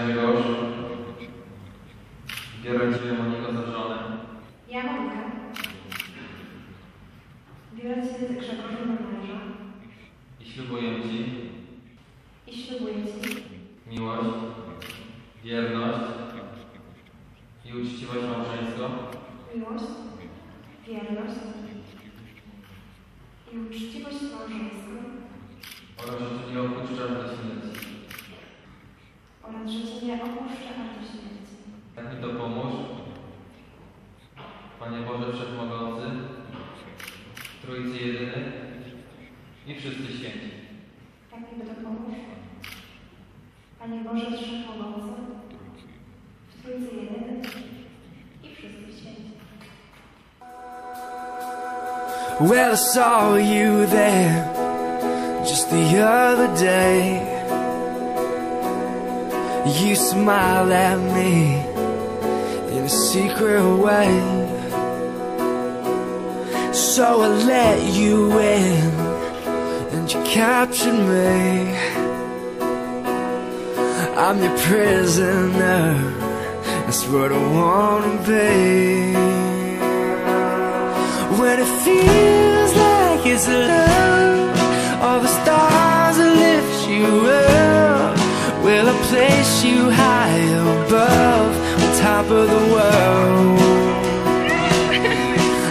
Grzegorz, biorę Cię Moniko za żonę. Ja Monika, biorę Cię Grzegorza na męża. I ślubuję Ci. I ślubuję Ci. Miłość, wierność i uczciwość małżeńską. Miłość, wierność i uczciwość małżeńską. Oraz, że nie opuszczasz do śmierci nie opuszczę aż do śmierci. Tak mi to pomóż, Panie Boże Wszechmogący, Trójcy Jedyny i wszyscy święci. Tak mi to pomóż. Panie Boże Wszechmogący, w Trójcy Jedyny i wszyscy święci. Well, I saw you there just the other day. You smile at me in a secret way. So I let you in and you captured me. I'm your prisoner, that's what I wanna be. When it feels like it's love, of the world?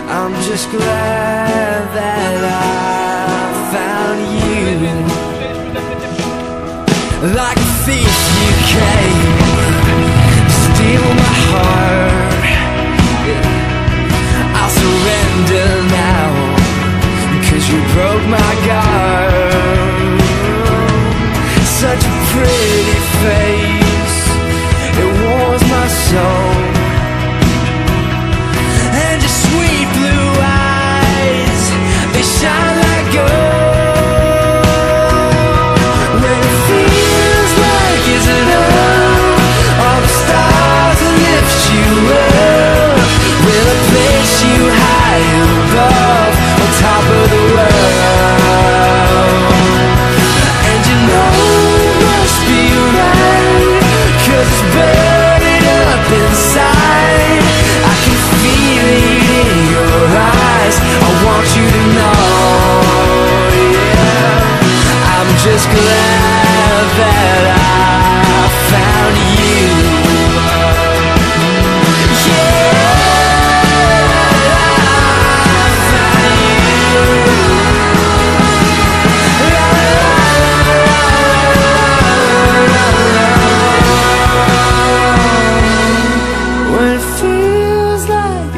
I'm just glad that I found you. Like a thief, you came, steal my heart. I'll surrender now Cause you broke my guard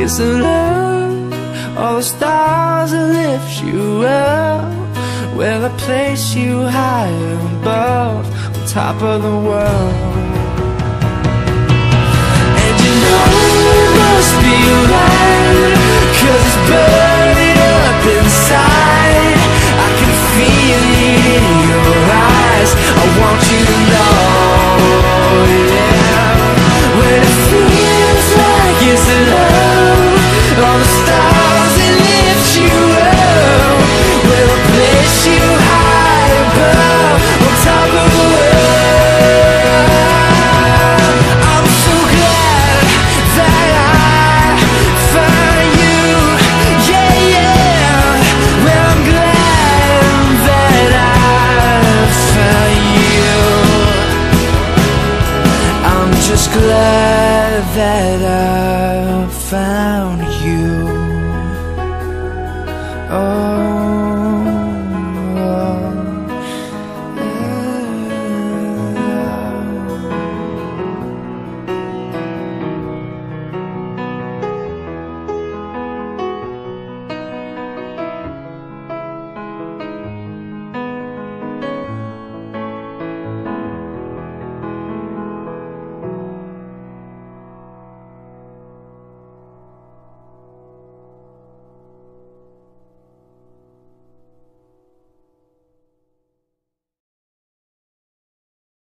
it's love, all the stars will lift you up. Will I place you high above, on top of the world? And you know it must be right Cause it's burning that I found you. Oh.